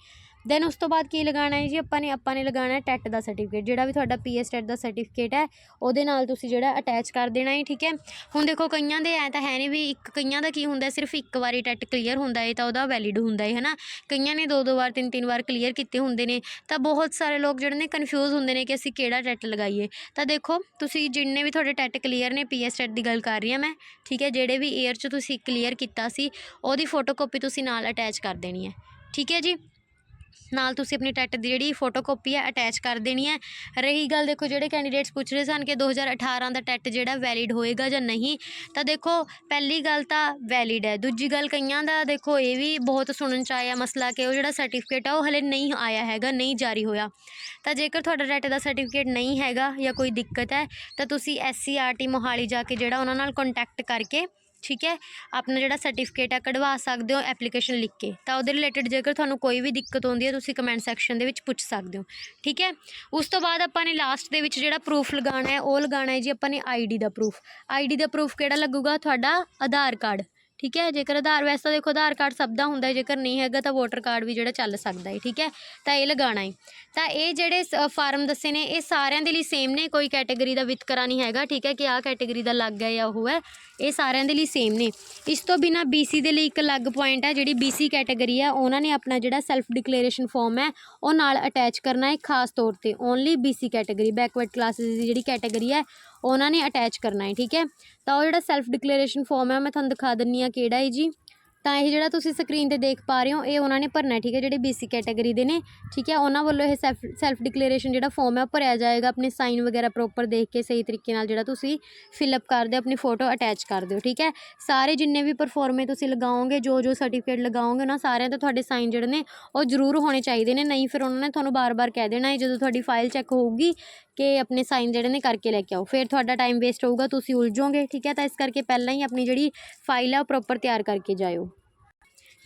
Speaker 1: ਦੈਨ ਉਸ ਤੋਂ ਬਾਅਦ ਕੀ ਲਗਾਉਣਾ ਹੈ ਜੀ? ਆਪਾਂ ਨੇ ਆਪਾਂ ਨੇ ਲਗਾਉਣਾ ਹੈ ਟੈਟ ਦਾ ਸਰਟੀਫਿਕੇਟ ਜਿਹੜਾ ਵੀ ਤੁਹਾਡਾ ਪੀਐਸ ਟੈਟ ਦਾ ਸਰਟੀਫਿਕੇਟ ਹੈ, ਉਹਦੇ ਨਾਲ ਤੁਸੀਂ ਜਿਹੜਾ ਅਟੈਚ ਕਰ ਦੇਣਾ ਹੈ, ਠੀਕ ਹੈ? ਹੁਣ ਦੇਖੋ ਕਈਆਂ ਦੇ ਐ ਤਾਂ ਹੈ ਨਹੀਂ ਵੀ ਇੱਕ ਕਈਆਂ ਦਾ ਕੀ ਹੁੰਦਾ ਸਿਰਫ ਇੱਕ ਵਾਰੀ ਟੈਟ ਕਲੀਅਰ ਹੁੰਦਾ ਹੈ, ਤਾਂ ਉਹਦਾ ਵੈਲਿਡ ਹੁੰਦਾ ਹੈ, ਹਨਾ? ਕਈਆਂ ਨੇ ਦੋ ਦੋ ਵਾਰ, ਤਿੰਨ ਤਿੰਨ ਵਾਰ ਕਲੀਅਰ ਕੀਤੇ ਹੁੰਦੇ ਨੇ, ਤਾਂ ਬਹੁਤ ਸਾਰੇ ਲੋਕ ਜਿਹੜੇ ਨੇ ਕਨਫਿਊਜ਼ ਹੁੰਦੇ ਨੇ ਕਿ ਅਸੀਂ ਕਿਹੜਾ ਟੈਟ ਲਗਾਈਏ। ਤਾਂ ਦੇਖੋ, ਤੁਸੀਂ ਜਿੰਨੇ ਵੀ ਤੁਹਾਡੇ ਟੈਟ ਕਲੀਅਰ ਨੇ ਪੀਐਸ ਟੈਟ ਦੀ ਗੱਲ ਕਰ ਰਹੀ ਹਾਂ ਮੈਂ, ਠੀਕ ਹੈ? ਜਿਹੜੇ ਵੀ ਏਅਰ 'ਚ ਤੁਸੀਂ ਕਲੀਅਰ ਕੀਤਾ ਸੀ, ਉਹਦੀ ਫੋਟੋਕਾਪੀ ਤੁਸੀਂ ਨਾਲ ਅਟੈਚ ਕਰ ਦੇਣੀ ਹੈ, ਠੀਕ ਹੈ ਜੀ? ਨਾਲ ਤੁਸੀਂ ਆਪਣੀ ਟੈਟ ਦੀ ਜਿਹੜੀ ਫੋਟੋਕਾਪੀ ਹੈ ਅਟੈਚ ਕਰ ਦੇਣੀ ਹੈ। ਰਹੀ ਗੱਲ ਦੇਖੋ, ਜਿਹੜੇ ਕੈਂਡੀਡੇਟਸ ਪੁੱਛ ਰਹੇ ਸਨ ਕਿ 2018 ਦਾ ਟੈਟ ਜਿਹੜਾ ਵੈਲਿਡ ਹੋਏਗਾ ਜਾਂ ਨਹੀਂ, ਤਾਂ ਦੇਖੋ, ਪਹਿਲੀ ਗੱਲ ਤਾਂ ਵੈਲਿਡ ਹੈ। ਦੂਜੀ ਗੱਲ ਕਈਆਂ ਦਾ ਦੇਖੋ, ਇਹ ਵੀ ਬਹੁਤ ਸੁਣਨ ਚ ਆਇਆ ਮਸਲਾ ਕਿ ਉਹ ਜਿਹੜਾ ਸਰਟੀਫਿਕੇਟ ਆ, ਉਹ ਹਲੇ ਨਹੀਂ ਆਇਆ ਹੈਗਾ, ਨਹੀਂ ਜਾਰੀ ਹੋਇਆ। ਤਾਂ ਜੇਕਰ ਤੁਹਾਡਾ ਟੈਟ ਦਾ ਸਰਟੀਫਿਕੇਟ ਨਹੀਂ ਹੈਗਾ ਜਾਂ ਕੋਈ ਦਿੱਕਤ ਹੈ, ਤਾਂ ਤੁਸੀਂ ਐਸਸੀਆਰਟੀ ਮੋਹਾਲੀ ਜਾ ਕੇ ਜਿਹੜਾ ਉਹਨਾਂ ਨਾਲ ਕੰਟੈਕਟ ਕਰਕੇ ਠੀਕ ਹੈ? ਆਪਣਾ ਜਿਹੜਾ ਸਰਟੀਫਿਕੇਟ ਆ, ਕਢਵਾ ਸਕਦੇ ਹੋ ਐਪਲੀਕੇਸ਼ਨ ਲਿਖ ਕੇ। ਤਾਂ ਉਹਦੇ ਰਿਲੇਟਡ ਜੇਕਰ ਤੁਹਾਨੂੰ ਕੋਈ ਵੀ ਦਿੱਕਤ ਆਉਂਦੀ ਹੈ, ਤੁਸੀਂ ਕਮੈਂਟ ਸੈਕਸ਼ਨ ਦੇ ਵਿੱਚ ਪੁੱਛ ਸਕਦੇ ਹੋ। ਠੀਕ ਹੈ? ਉਸ ਤੋਂ ਬਾਅਦ ਆਪਾਂ ਨੇ ਲਾਸਟ ਦੇ ਵਿੱਚ ਜਿਹੜਾ ਪ੍ਰੂਫ ਲਗਾਉਣਾ ਹੈ, ਉਹ ਲਗਾਉਣਾ ਹੈ ਜੀ ਆਪਾਂ ਨੇ ਆਈਡੀ ਦਾ ਪ੍ਰੂਫ ਆਈਡੀ ਦਾ ਪ੍ਰੂਫ ਕਿਹੜਾ ਲੱਗੂਗਾ? ਤੁਹਾਡਾ ਆਧਾਰ ਕਾਰਡ। ਠੀਕ ਹੈ? ਜੇਕਰ ਆਧਾਰ ਵੈਸੇ ਤਾਂ ਦੇਖੋ ਆਧਾਰ ਕਾਰਡ ਸਭ ਦਾ ਹੁੰਦਾ ਹੈ, ਜੇਕਰ ਨਹੀਂ ਹੈਗਾ ਤਾਂ ਵੋਟਰ ਕਾਰਡ ਵੀ ਜਿਹੜਾ ਚੱਲ ਸਕਦਾ ਹੈ, ਠੀਕ ਹੈ? ਤਾਂ ਇਹ ਲਗਾਉਣਾ ਹੈ। ਤਾਂ ਇਹ ਜਿਹੜੇ ਫਾਰਮ ਦੱਸੇ ਨੇ, ਇਹ ਸਾਰਿਆਂ ਦੇ ਲਈ ਸੇਮ ਨੇ, ਕੋਈ ਕੈਟਾਗਰੀ ਦਾ ਵਿਤਕਰਾ ਨਹੀਂ ਹੈਗਾ, ਠੀਕ ਹੈ? ਕਿ ਆਹ ਕੈਟਾਗਰੀ ਦਾ ਲੱਗ ਹੈ ਜਾਂ ਉਹ ਹੈ, ਇਹ ਸਾਰਿਆਂ ਦੇ ਲਈ ਸੇਮ ਨੇ। ਇਸ ਤੋਂ ਬਿਨਾ BC ਦੇ ਲਈ ਇੱਕ ਅਲੱਗ ਪੁਆਇੰਟ ਹੈ, ਜਿਹੜੀ BC ਕੈਟਾਗਰੀ ਹੈ, ਉਹਨਾਂ ਨੇ ਆਪਣਾ ਜਿਹੜਾ ਸੈਲਫ ਡਿਕਲੇਰੇਸ਼ਨ ਫਾਰਮ ਹੈ, ਉਹ ਨਾਲ ਅਟੈਚ ਕਰਨਾ ਹੈ, ਖਾਸ ਤੌਰ ਤੇ only BC category backward classes ਦੀ ਜਿਹੜੀ ਕੈਟਾਗਰੀ ਹੈ ਉਹਨਾਂ ਨੇ ਅਟੈਚ ਕਰਨਾ ਹੈ, ਠੀਕ ਹੈ? ਤਾਂ ਉਹ ਜਿਹੜਾ ਸੈਲਫ ਡਿਕਲੇਰੇਸ਼ਨ ਫਾਰਮ ਹੈ ਮੈਂ ਤੁਹਾਨੂੰ ਦਿਖਾ ਦਿੰਦੀ ਹਾਂ ਕਿਹੜਾ ਹੈ ਜੀ। ਤਾਂ ਇਹ ਜਿਹੜਾ ਤੁਸੀਂ ਸਕਰੀਨ ਤੇ ਦੇਖ ਪਾ ਰਹੇ ਹੋ, ਇਹ ਉਹਨਾਂ ਨੇ ਭਰਨਾ ਠੀਕ ਹੈ? ਜਿਹੜੇ ਬੀਸੀ ਕੈਟਾਗਰੀ ਦੇ ਨੇ, ਠੀਕ ਹੈ? ਉਹਨਾਂ ਵੱਲੋਂ ਇਹ ਸੈਲਫ ਸੈਲਫ ਡਿਕਲੇਰੇਸ਼ਨ ਜਿਹੜਾ ਫਾਰਮ ਹੈ, ਉਹ ਭਰਿਆ ਜਾਏਗਾ, ਆਪਣੇ ਸਾਈਨ ਵਗੈਰਾ ਪ੍ਰੋਪਰ ਦੇਖ ਕੇ ਸਹੀ ਤਰੀਕੇ ਨਾਲ ਜਿਹੜਾ ਤੁਸੀਂ ਫਿਲਅਪ ਕਰ ਦਿਓ ਆਪਣੀ ਫੋਟੋ ਅਟੈਚ ਕਰ ਦਿਓ ਠੀਕ ਹੈ? ਸਾਰੇ ਜਿੰਨੇ ਵੀ ਪਰਫਾਰਮੇ ਤੁਸੀਂ ਲਗਾਓਗੇ, ਜੋ ਜੋ ਸਰਟੀਫਿਕੇਟ ਲਗਾਓਗੇ ਉਹਨਾਂ ਸਾਰਿਆਂ ਤੇ ਤੁਹਾਡੇ ਸਾਈਨ ਜਿਹੜੇ ਨੇ, ਉਹ ਜ਼ਰੂਰ ਹੋਣੇ ਚਾਹੀਦੇ ਨੇ, ਨਹੀਂ ਫਿਰ ਉਹਨਾਂ ਨੇ ਤੁਹਾਨੂੰ ਬਾਰ-ਬਾਰ ਕਹਿ ਦੇਣਾ ਹੈ, ਜਦੋਂ ਤੁਹਾਡੀ ਫਾਈਲ ਚੈੱਕ ਹੋਊਗੀ ਕਿ ਆਪਣੇ ਸਾਈਨ ਜਿਹੜੇ ਨੇ ਕਰਕੇ ਲੈ ਕੇ ਆਓ, ਫਿਰ ਤੁਹਾਡਾ ਟਾਈਮ ਵੇਸਟ ਹੋਊਗਾ, ਤੁਸੀਂ ਉਲਝੋਗੇ ਠੀਕ ਹੈ? ਤਾਂ ਇਸ ਕਰਕੇ ਪਹਿਲਾਂ ਹੀ ਆਪਣੀ ਜਿਹੜੀ ਫਾਈਲ ਆ, ਉਹ ਪ੍ਰੋਪਰ ਤਿਆਰ ਕਰਕੇ ਜਾਇਓ।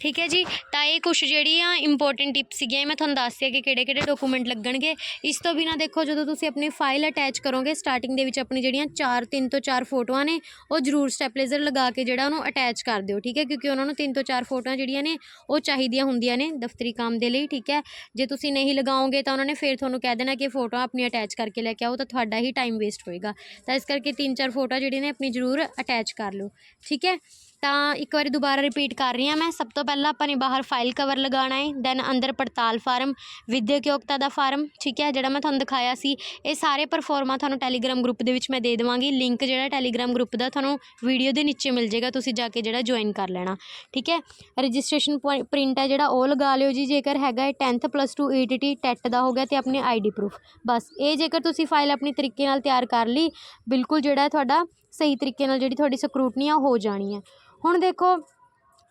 Speaker 1: ਠੀਕ ਹੈ ਜੀ? ਤਾਂ ਇਹ ਕੁਛ ਜਿਹੜੀਆਂ ਇੰਪੋਰਟੈਂਟ ਟਿਪਸ ਸੀਗੀਆਂ, ਇਹ ਮੈਂ ਤੁਹਾਨੂੰ ਦੱਸਿਆ ਕਿ ਕਿਹੜੇ ਕਿਹੜੇ ਡਾਕੂਮੈਂਟ ਲੱਗਣਗੇ। ਇਸ ਤੋਂ ਬਿਨਾ ਦੇਖੋ, ਜਦੋਂ ਤੁਸੀਂ ਆਪਣੀ ਫਾਈਲ ਅਟੈਚ ਕਰੋਗੇ ਸਟਾਰਟਿੰਗ ਦੇ ਵਿੱਚ ਆਪਣੀ ਜਿਹੜੀਆਂ 4 3 ਤੋਂ 4 ਫੋਟੋਆਂ ਨੇ, ਉਹ ਜ਼ਰੂਰ ਸਟੈਪਲੇਜ਼ਰ ਲਗਾ ਕੇ ਜਿਹੜਾ ਉਹਨੂੰ ਅਟੈਚ ਕਰ ਦਿਓ, ਠੀਕ ਹੈ? ਕਿਉਂਕਿ ਉਹਨਾਂ ਨੂੰ 3 ਤੋਂ 4 ਫੋਟੋਆਂ ਜਿਹੜੀਆਂ ਨੇ, ਉਹ ਚਾਹੀਦੀਆਂ ਹੁੰਦੀਆਂ ਨੇ ਦਫ਼ਤਰੀ ਕੰਮ ਦੇ ਲਈ, ਠੀਕ ਹੈ? ਜੇ ਤੁਸੀਂ ਨਹੀਂ ਲਗਾਓਗੇ ਤਾਂ ਉਹਨਾਂ ਨੇ ਫਿਰ ਤੁਹਾਨੂੰ ਕਹਿ ਦੇਣਾ ਕਿ ਫੋਟੋਆਂ ਆਪਣੀ ਅਟੈਚ ਕਰਕੇ ਲੈ ਕੇ ਆਓ, ਤਾਂ ਤੁਹਾਡਾ ਹੀ ਟਾਈਮ ਵੇਸਟ ਹੋਏਗਾ। ਤਾਂ ਇਸ ਕਰਕੇ 3-4 ਫੋਟੋਆਂ ਜਿਹੜੀਆਂ ਨੇ, ਆਪਣੀ ਜ਼ਰੂਰ ਅਟੈਚ ਕਰ ਲਓ, ਠੀਕ ਹੈ? ਤਾਂ ਇੱਕ ਵਾਰੀ ਦੁਬਾਰਾ ਰਿਪੀਟ ਕਰ ਰਹੀ ਹਾਂ ਮੈਂ। ਸਭ ਤੋਂ ਪਹਿਲਾਂ ਆਪਾਂ ਨੇ ਬਾਹਰ ਫਾਈਲ ਕਵਰ ਲਗਾਉਣਾ ਹੈ ਦੈਨ ਅੰਦਰ ਪੜਤਾਲ ਫਾਰਮ ਵਿਦਿਅਕ ਯੋਗਤਾ ਦਾ ਫਾਰਮ, ਠੀਕ ਹੈ, ਜਿਹੜਾ ਮੈਂ ਤੁਹਾਨੂੰ ਦਿਖਾਇਆ ਸੀ। ਇਹ ਸਾਰੇ ਪਰਫਾਰਮਾ ਤੁਹਾਨੂੰ ਟੈਲੀਗ੍ਰਾਮ ਗਰੁੱਪ ਦੇ ਵਿੱਚ ਮੈਂ ਦੇ ਦੇਵਾਂਗੀ। ਲਿੰਕ ਜਿਹੜਾ ਟੈਲੀਗ੍ਰਾਮ ਗਰੁੱਪ ਦਾ ਤੁਹਾਨੂੰ ਵੀਡੀਓ ਦੇ ਨੀਚੇ ਮਿਲ ਜਾਏਗਾ, ਤੁਸੀਂ ਜਾ ਕੇ ਜਿਹੜਾ ਜੁਆਇਨ ਕਰ ਲੈਣਾ, ਠੀਕ ਹੈ। ਰਜਿਸਟ੍ਰੇਸ਼ਨ ਪ੍ਰਿੰਟ ਹੈ ਜਿਹੜਾ, ਉਹ ਲਗਾ ਲਿਓ ਜੀ। ਜੇਕਰ ਹੈਗਾ ਹੈ 10th ਪਲੱਸ 2 ਈਟੀਟੀ ਟੈਟ ਦਾ ਹੋ ਗਿਆ ਤੇ ਆਪਣੀ ਆਈਡੀ ਪ੍ਰੂਫ ਬਸ, ਇਹ ਜੇਕਰ ਤੁਸੀਂ ਫਾਈਲ ਆਪਣੀ ਤਰੀਕੇ ਨਾਲ ਤਿਆਰ ਕਰ ਲਈ, ਬਿਲਕੁਲ ਜਿਹੜਾ ਤੁਹਾਡਾ ਸਹੀ ਤਰੀਕੇ ਨਾਲ ਜਿਹੜੀ ਤੁਹਾਡੀ ਸਕਰੂਟਨੀ ਆ, ਉਹ ਹੋ ਜਾਣੀ ਹੈ। ਹੁਣ ਦੇਖੋ,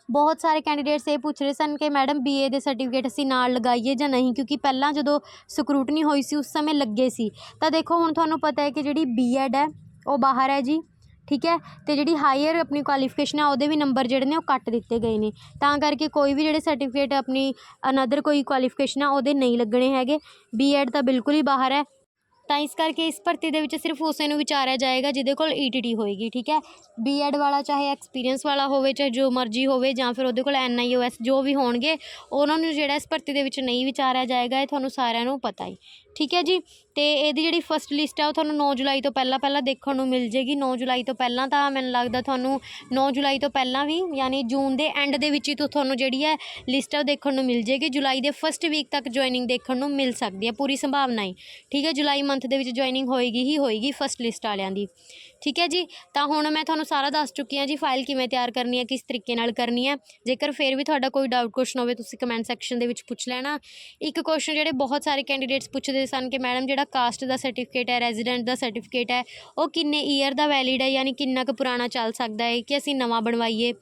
Speaker 1: ਬਹੁਤ ਸਾਰੇ ਕੈਂਡੀਡੇਟਸ ਇਹ ਪੁੱਛ ਰਹੇ ਸਨ ਕਿ ਮੈਡਮ ਬੀਏ ਦੇ ਸਰਟੀਫਿਕੇਟ ਅਸੀਂ ਨਾਲ ਲਗਾਈਏ ਜਾਂ ਨਹੀਂ, ਕਿਉਂਕਿ ਪਹਿਲਾਂ ਜਦੋਂ ਸਕਰੂਟਨੀ ਹੋਈ ਸੀ, ਉਸ ਸਮੇਂ ਲੱਗੇ ਸੀ। ਤਾਂ ਦੇਖੋ, ਹੁਣ ਤੁਹਾਨੂੰ ਪਤਾ ਹੈ ਕਿ ਜਿਹੜੀ ਬੀਐਡ ਹੈ, ਉਹ ਬਾਹਰ ਹੈ ਜੀ, ਠੀਕ ਹੈ? ਤੇ ਜਿਹੜੀ ਹਾਇਰ ਆਪਣੀ ਕੁਆਲੀਫਿਕੇਸ਼ਨ ਆ ਉਹਦੇ ਵੀ ਨੰਬਰ ਜਿਹੜੇ ਨੇ, ਉਹ ਕੱਟ ਦਿੱਤੇ ਗਏ ਨੇ। ਤਾਂ ਕਰਕੇ ਕੋਈ ਵੀ ਜਿਹੜੇ ਸਰਟੀਫਿਕੇਟ ਆਪਣੀ ਅਨਦਰ ਕੋਈ ਕੁਆਲੀਫਿਕੇਸ਼ਨ ਆ, ਉਹਦੇ ਨਹੀਂ ਲੱਗਣੇ ਹੈਗੇ। ਬੀਐਡ ਤਾਂ ਬਿਲਕੁਲ ਹੀ ਬਾਹਰ ਹੈ। ਤਾਂ ਇਸ ਕਰਕੇ ਇਸ ਭਰਤੀ ਦੇ ਵਿੱਚ ਸਿਰਫ ਉਸੇ ਨੂੰ ਵਿਚਾਰਿਆ ਜਾਏਗਾ ਜਿਹਦੇ ਕੋਲ ਈਟੀਟੀ ਹੋਏਗੀ, ਠੀਕ ਹੈ? ਬੀਐਡ ਵਾਲਾ ਚਾਹੇ ਐਕਸਪੀਰੀਅੰਸ ਵਾਲਾ ਹੋਵੇ, ਚਾਹੇ ਜੋ ਮਰਜ਼ੀ ਹੋਵੇ ਜਾਂ ਫਿਰ ਉਹਦੇ ਕੋਲ ਐਨਆਈਓਐਸ ਜੋ ਵੀ ਹੋਣਗੇ, ਉਹਨਾਂ ਨੂੰ ਜਿਹੜਾ ਇਸ ਭਰਤੀ ਦੇ ਵਿੱਚ ਨਹੀਂ ਵਿਚਾਰਿਆ ਜਾਏਗਾ, ਇਹ ਤੁਹਾਨੂੰ ਸਾਰਿਆਂ ਨੂੰ ਪਤਾ ਹੀ। ਠੀਕ ਹੈ ਜੀ? ਤੇ ਇਹਦੀ ਜਿਹੜੀ ਫਸਟ ਲਿਸਟ ਆ, ਉਹ ਤੁਹਾਨੂੰ 9 ਜੁਲਾਈ ਤੋਂ ਪਹਿਲਾਂ ਪਹਿਲਾਂ ਦੇਖਣ ਨੂੰ ਮਿਲ ਜੇਗੀ। 9 ਜੁਲਾਈ ਤੋਂ ਪਹਿਲਾਂ ਤਾਂ ਮੈਨੂੰ ਲੱਗਦਾ ਤੁਹਾਨੂੰ 9 ਜੁਲਾਈ ਤੋਂ ਪਹਿਲਾਂ ਵੀ, ਯਾਨੀ ਜੂਨ ਦੇ ਐਂਡ ਦੇ ਵਿੱਚ ਹੀ ਤੁਹਾਨੂੰ ਜਿਹੜੀ ਹੈ ਲਿਸਟ ਆ, ਉਹ ਦੇਖਣ ਨੂੰ ਮਿਲ ਜੇਗੀ। ਜੁਲਾਈ ਦੇ ਫਸਟ ਵੀਕ ਤੱਕ ਜੁਆਇਨਿੰਗ ਦੇਖਣ ਨੂੰ ਮਿਲ ਸਕਦੀ ਹੈ, ਪੂਰੀ ਸੰਭਾਵਨਾ ਹੈ। ਠੀਕ ਹੈ? ਜੁਲਾਈ ਮੰਥ ਦੇ ਵਿੱਚ ਜੁਆਇਨਿੰਗ ਹੋਏਗੀ ਹੀ ਹੋਏਗੀ ਫਸਟ ਲਿਸਟ ਵਾਲਿਆਂ ਦੀ। ਠੀਕ ਹੈ ਜੀ? ਤਾਂ ਹੁਣ ਮੈਂ ਤੁਹਾਨੂੰ ਸਾਰਾ ਦੱਸ ਚੁੱਕੀ ਹਾਂ ਜੀ ਫਾਈਲ ਕਿਵੇਂ ਤਿਆਰ ਕਰਨੀ ਹੈ, ਕਿਸ ਤਰੀਕੇ ਨਾਲ ਕਰਨੀ ਹੈ। ਜੇਕਰ ਫਿਰ ਵੀ ਤੁਹਾਡਾ ਕੋਈ ਡਾਊਟ ਕੁਐਸਚਨ ਹੋਵੇ, ਤੁਸੀਂ ਕਮੈਂਟ ਸੈਕਸ਼ਨ ਦੇ ਵਿੱਚ ਪੁੱਛ ਲੈਣਾ। ਇੱਕ ਕੁਐਸਚਨ ਜਿਹੜੇ ਬਹੁਤ ਸਾਰੇ ਕੈਂਡੀਡੇਟਸ ਪੁੱਛਦੇ ਸਨ ਕਿ ਮੈਡਮ, ਜਿਹੜਾ ਕਾਸਟ ਦਾ ਸਰਟੀਫਿਕੇਟ ਹੈ ਰੈਜ਼ੀਡੈਂਟ ਦਾ ਸਰਟੀਫਿਕੇਟ ਹੈ, ਉਹ ਕਿੰਨੇ ਈਅਰ ਦਾ ਵੈਲਿਡ ਹੈ, ਯਾਨੀ ਕਿੰਨਾ ਕੁ ਪੁਰਾਣਾ ਚੱਲ ਸਕਦਾ ਹੈ ਕਿ ਅਸੀਂ ਨਵਾਂ ਬਣਵਾਈਏ।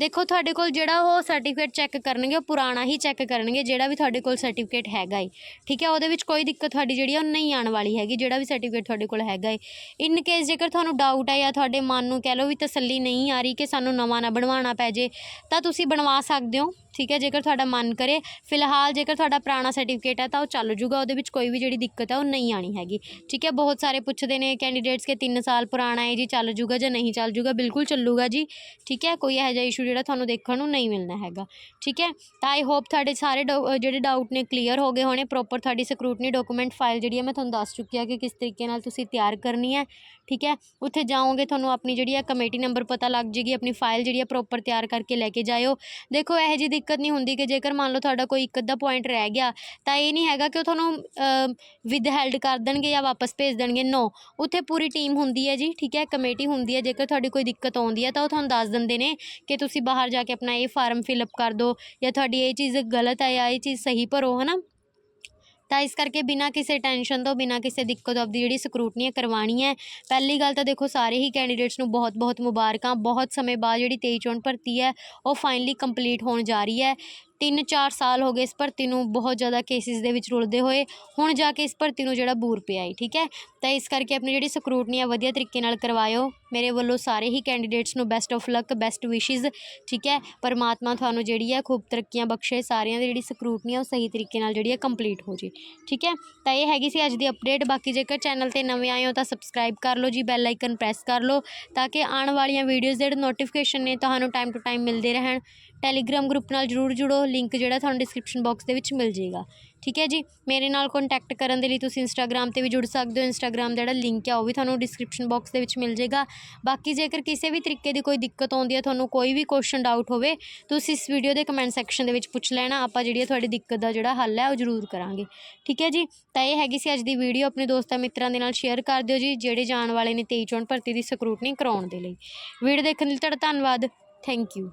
Speaker 1: ਦੇਖੋ, ਤੁਹਾਡੇ ਕੋਲ ਜਿਹੜਾ ਉਹ ਸਰਟੀਫਿਕੇਟ ਚੈੱਕ ਕਰਨਗੇ, ਉਹ ਪੁਰਾਣਾ ਹੀ ਚੈੱਕ ਕਰਨਗੇ, ਜਿਹੜਾ ਵੀ ਤੁਹਾਡੇ ਕੋਲ ਸਰਟੀਫਿਕੇਟ ਹੈਗਾ ਹੈ ਠੀਕ ਹੈ, ਉਹਦੇ ਵਿੱਚ ਕੋਈ ਦਿੱਕਤ ਤੁਹਾਡੀ ਜਿਹੜੀ ਉਹ ਨਹੀਂ ਆਉਣ ਵਾਲੀ ਹੈਗੀ, ਜਿਹੜਾ ਵੀ ਸਰਟੀਫਿਕੇਟ ਤੁਹਾਡੇ ਕੋਲ ਹੈਗਾ ਏ। ਇਨ ਕੇਸ ਜੇਕਰ ਤੁਹਾਨੂੰ ਡਾਊਟ ਹੈ ਜਾਂ ਤੁਹਾਡੇ ਮਨ ਨੂੰ ਕਹਿ ਲਓ ਵੀ ਤਸੱਲੀ ਨਹੀਂ ਆ ਰਹੀ ਕਿ ਸਾਨੂੰ ਨਵਾਂ ਨਾ ਬਣਵਾਉਣਾ ਪੈ ਜੇ, ਤਾਂ ਤੁਸੀਂ ਬਣਵਾ ਸਕਦੇ ਹੋ। ਠੀਕ ਹੈ, ਜੇਕਰ ਤੁਹਾਡਾ ਮਨ ਕਰੇ, ਫਿਲਹਾਲ ਜੇਕਰ ਤੁਹਾਡਾ ਪੁਰਾਣਾ ਸਰਟੀਫਿਕੇਟ ਹੈ, ਤਾਂ ਉਹ ਚੱਲ ਜੂਗਾ, ਉਹਦੇ ਵਿੱਚ ਕੋਈ ਵੀ ਜਿਹੜੀ ਦਿੱਕਤ ਹੈ ਉਹ ਨਹੀਂ ਆਣੀ ਹੈਗੀ। ਠੀਕ ਹੈ ਬਹੁਤ ਸਾਰੇ ਪੁੱਛਦੇ ਨੇ ਕੈਂਡੀਡੇਟਸ ਕਿ 3 ਸਾਲ ਪੁਰਾਣਾ ਹੈ ਜੀ ਚੱਲ ਜੂਗਾ ਜਾਂ ਨਹੀਂ ਚੱਲ ਜੂਗਾ? ਬਿਲਕੁਲ ਚੱਲੂਗਾ ਜੀ। ਠੀਕ ਹੈ ਕੋਈ ਇਹੋ ਜਿਹਾ ਇਸ਼ੂ ਜਿਹੜਾ ਤੁਹਾਨੂੰ ਦੇਖਣ ਨੂੰ ਨਹੀਂ ਮਿਲਣਾ ਹੈਗਾ। ਠੀਕ ਹੈ ਤਾਂ ਆਈ ਹੋਪ ਤੁਹਾਡੇ ਸਾਰੇ ਡਾਊ- ਅ, ਜਿਹੜੇ ਡਾਊਟ ਨੇ ਕਲੀਅਰ ਹੋ ਗਏ ਹੋਣੇ ਪ੍ਰੋਪਰ ਤੁਹਾਡੀ ਸਕਰੂਟਨੀ ਡਾਕੂਮੈਂਟ ਫਾਈਲ ਜਿਹੜੀ ਹੈ ਮੈਂ ਤੁਹਾਨੂੰ ਦੱਸ ਚੁੱਕੀ ਹਾਂ ਕਿ ਕਿਸ ਤਰੀਕੇ ਨਾਲ ਤੁਸੀਂ ਤਿਆਰ ਕਰਨੀ ਹੈ। ਠੀਕ ਹੈ ਉੱਥੇ ਜਾਓਗੇ ਤੁਹਾਨੂੰ ਆਪਣੀ ਜਿਹੜੀ ਹੈ ਕਮੇਟੀ ਨੰਬਰ ਪਤਾ ਲੱਗ ਜੇਗੀ ਆਪਣੀ ਫਾਈਲ ਜਿਹੜੀ ਹੈ ਪ੍ਰੋਪਰ ਤਿਆਰ ਕਰਕੇ ਲੈ ਕੇ ਜਾਇਓ। ਦੇਖੋ ਇਹੋ ਜਿਹੀ ਦਿੱਕਤ ਨਹੀਂ ਹੁੰਦੀ ਕਿ ਜੇਕਰ ਮੰਨ ਲਓ ਤੁਹਾਡਾ ਕੋਈ ਇੱਕ ਅੱਧਾ ਪੁਆਇੰਟ ਰਹਿ ਗਿਆ ਤਾਂ ਇਹ ਨਹੀਂ ਹੈਗਾ ਕਿ ਉਹ ਤੁਹਾਨੂੰ ਵਿਦ ਹੈਲਡ ਕਰ ਦੇਣਗੇ ਜਾਂ ਵਾਪਸ ਭੇਜ ਦੇਣਗੇ? ਨੋ ਉੱਥੇ ਪੂਰੀ ਟੀਮ ਹੁੰਦੀ ਹੈ ਜੀ, ਠੀਕ ਹੈ? ਕਮੇਟੀ ਹੁੰਦੀ ਹੈ। ਜੇਕਰ ਤੁਹਾਡੀ ਕੋਈ ਦਿੱਕਤ ਆਉਂਦੀ ਹੈ ਤਾਂ ਉਹ ਤੁਹਾਨੂੰ ਦੱਸ ਦਿੰਦੇ ਨੇ ਕਿ ਤੁਸੀਂ ਬਾਹਰ ਜਾ ਕੇ ਆਪਣਾ ਇਹ ਫਾਰਮ ਫਿਲਅਪ ਕਰ ਦਿਓ ਜਾਂ ਤੁਹਾਡੀ ਇਹ ਚੀਜ਼ ਗਲਤ ਹੈ ਜਾਂ ਇਹ ਚੀਜ਼ ਸਹੀ ਭਰੋ ਹੈ ਨਾ ਤਾਂ ਇਸ ਕਰਕੇ ਬਿਨਾਂ ਕਿਸੇ ਟੈਨਸ਼ਨ ਤੋਂ, ਬਿਨਾਂ ਕਿਸੇ ਦਿੱਕਤ ਤੋਂ ਆਪਦੀ ਜਿਹੜੀ ਸਕਰੂਟਨੀ ਹੈ ਕਰਵਾਉਣੀ ਹੈ। ਪਹਿਲੀ ਗੱਲ ਤਾਂ ਦੇਖੋ, ਸਾਰੇ ਹੀ ਕੈਂਡੀਡੇਟਸ ਨੂੰ ਬਹੁਤ ਬਹੁਤ ਮੁਬਾਰਕਾਂ। ਬਹੁਤ ਸਮੇਂ ਬਾਅਦ ਜਿਹੜੀ 23 ਚੋਣ ਭਰਤੀ ਹੈ, ਉਹ ਫਾਈਨਲੀ ਕੰਪਲੀਟ ਹੋਣ ਜਾ ਰਹੀ ਹੈ। ਤਿੰਨ ਚਾਰ ਸਾਲ ਹੋ ਗਏ ਇਸ ਭਰਤੀ ਨੂੰ, ਬਹੁਤ ਜ਼ਿਆਦਾ ਕੇਸਿਸ ਦੇ ਵਿੱਚ ਰੁਲਦੇ ਹੋਏ। ਹੁਣ ਜਾ ਕੇ ਇਸ ਭਰਤੀ ਨੂੰ ਜਿਹੜਾ ਬੂਰ ਪਿਆ ਹੈ ਠੀਕ ਹੈ ਤਾਂ ਇਸ ਕਰਕੇ ਆਪਣੀ ਜਿਹੜੀ ਸਕਰੂਟਨੀ ਆ ਵਧੀਆ ਤਰੀਕੇ ਨਾਲ ਕਰਵਾਇਓ। ਮੇਰੇ ਵੱਲੋਂ ਸਾਰੇ ਹੀ ਕੈਂਡੀਡੇਟਸ ਨੂੰ ਬੈਸਟ ਆਫ ਲੱਕ ਬੈਸਟ ਵਿਸ਼ੇਸ ਠੀਕ ਹੈ ਪਰਮਾਤਮਾ ਤੁਹਾਨੂੰ ਜਿਹੜੀ ਹੈ ਖੂਬ ਤਰੱਕੀਆਂ ਬਖਸ਼ੇ, ਸਾਰਿਆਂ ਦੀ ਜਿਹੜੀ ਸਕਰੂਟਨੀ ਆ ਉਹ ਸਹੀ ਤਰੀਕੇ ਨਾਲ ਜਿਹੜੀ ਹੈ ਕੰਪਲੀਟ ਹੋ ਜੇ, ਠੀਕ ਹੈ ਤਾਂ ਇਹ ਹੈਗੀ ਸੀ ਅੱਜ ਦੀ ਅਪਡੇਟ ਬਾਕੀ ਜੇਕਰ ਚੈਨਲ ਤੇ ਨਵੇਂ ਆਏ ਹੋ ਤਾਂ ਸਬਸਕ੍ਰਾਈਬ ਕਰ ਲਓ ਜੀ ਬੈਲ ਆਈਕਨ ਪ੍ਰੈਸ ਕਰ ਲਓ, ਤਾਂ ਕਿ ਆਉਣ ਵਾਲੀਆਂ ਵੀਡੀਓਜ਼ ਦੇ ਜਿਹੜੇ ਨੋਟੀਫਿਕੇਸ਼ਨ ਨੇ, ਤੁਹਾਨੂੰ ਟਾਈਮ ਟੂ ਟਾਈਮ ਮਿਲਦੇ ਰਹਿਣ। ਟੈਲੀਗ੍ਰਾਮ ਗਰੁੱਪ ਨਾਲ ਜਰੂਰ ਜੁੜੋ ਲਿੰਕ ਜਿਹੜਾ ਤੁਹਾਨੂੰ ਡਿਸਕ੍ਰਿਪਸ਼ਨ ਬਾਕਸ ਦੇ ਵਿੱਚ ਮਿਲ ਜਾਏਗਾ। ਠੀਕ ਹੈ ਜੀ? ਮੇਰੇ ਨਾਲ ਕੰਟੈਕਟ ਕਰਨ ਦੇ ਲਈ ਤੁਸੀਂ ਇੰਸਟਾਗ੍ਰam ਤੇ ਵੀ ਜੁੜ ਸਕਦੇ ਹੋ। ਇੰਸਟਾਗ੍ਰam ਦਾ ਜਿਹੜਾ ਲਿੰਕ ਹੈ ਉਹ ਵੀ ਤੁਹਾਨੂੰ ਡਿਸਕ੍ਰਿਪਸ਼ਨ ਬਾਕਸ ਦੇ ਵਿੱਚ ਮਿਲ ਜਾਏਗਾ। ਬਾਕੀ ਜੇਕਰ ਕਿਸੇ ਵੀ ਤਰੀਕੇ ਦੀ ਕੋਈ ਦਿੱਕਤ ਆਉਂਦੀ ਹੈ ਤੁਹਾਨੂੰ ਕੋਈ ਵੀ ਕੁਐਸਚਨ ਡਾਊਟ ਹੋਵੇ, ਤੁਸੀਂ ਇਸ ਵੀਡੀਓ ਦੇ ਕਮੈਂਟ ਸੈਕਸ਼ਨ ਦੇ ਵਿੱਚ ਪੁੱਛ ਲੈਣਾ। ਆਪਾਂ ਜਿਹੜੀ ਤੁਹਾਡੀ ਦਿੱਕਤ ਦਾ ਜਿਹੜਾ ਹੱਲ ਹੈ ਉਹ ਜ਼ਰੂਰ ਕਰਾਂਗੇ। ਠੀਕ ਹੈ ਜੀ? ਤਾਂ ਇਹ ਹੈਗੀ ਸੀ ਅੱਜ ਦੀ ਵੀਡੀਓ ਆਪਣੇ ਦੋਸਤਾਂ ਮਿੱਤਰਾਂ ਦੇ ਨਾਲ ਸ਼ੇਅਰ ਕਰ ਦਿਓ ਜੀ, ਜਿਹੜੇ ਜਾਣ ਵਾਲੇ ਨੇ 23 ਚੋਣ ਭਰਤੀ ਦੀ ਸਕਰੂਟਨੀ ਕਰਾਉਣ ਦੇ ਲਈ। ਵੀਡੀਓ ਦੇਖਣ ਲਈ ਤੁਹਾਡਾ ਧੰਨਵਾਦ। Thank you